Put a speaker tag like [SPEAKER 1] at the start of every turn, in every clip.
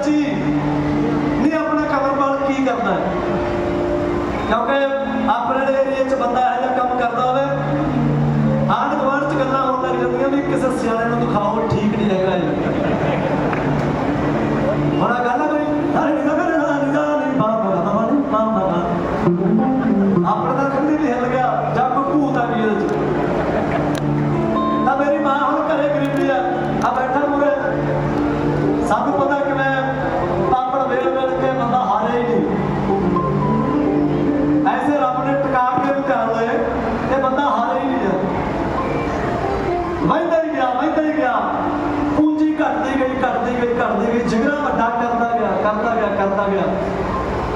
[SPEAKER 1] ਬੱਚੀ ਨੇ ਆਪਣਾ ਕਮਰ ਬਲ ਕੀ ਕਰਨਾ ਕਿਉਂਕਿ ਆਪਣੇ ਏਰੀਏ 'ਚ ਬੰਦਾ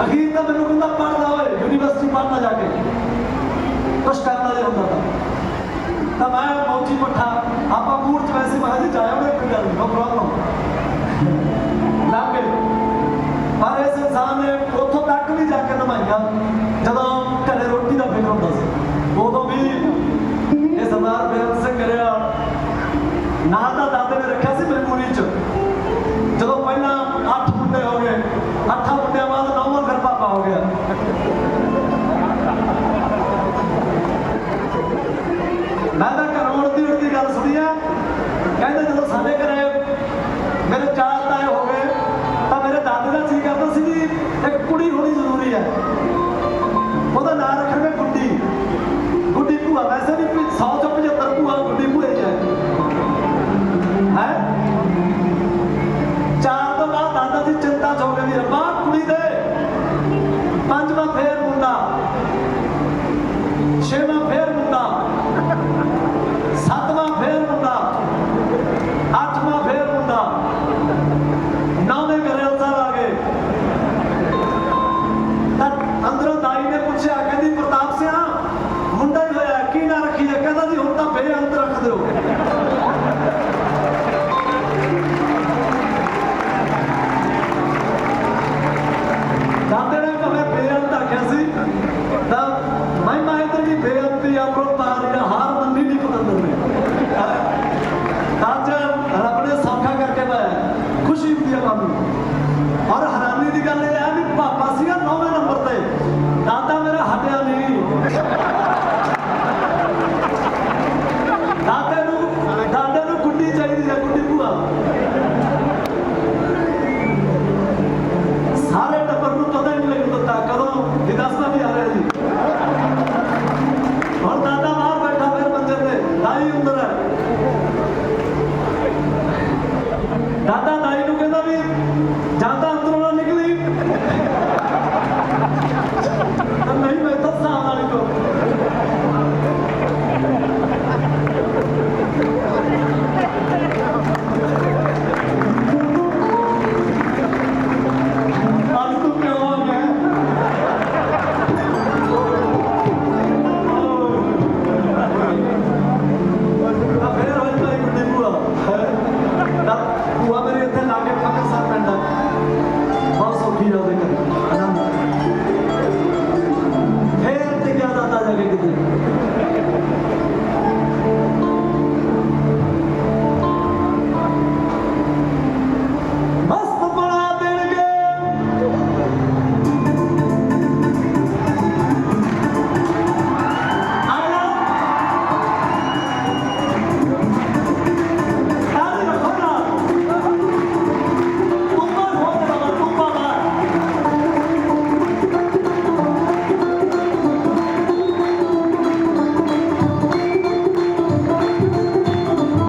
[SPEAKER 1] ਅਖੀਰ ਤਾਂ ਮੈਨੂੰ ਕਹਿੰਦਾ 100 ਚੋਂ 75 ਭੂਆ ਗੁੱਡੀ ਭੂਏ ਚ ਹੈ? ਚਾਰ ਤੋਂ ਬਾਅਦ ਦਾਦਾ ਜੀ ਚਿੰਤਾ ਚੋਂ ਕਹਿੰਦੀ ਰੱਬਾ ਦਾਦਾ ਦਾਈ ਨੂੰ ਕਹਿੰਦਾ ਵੀ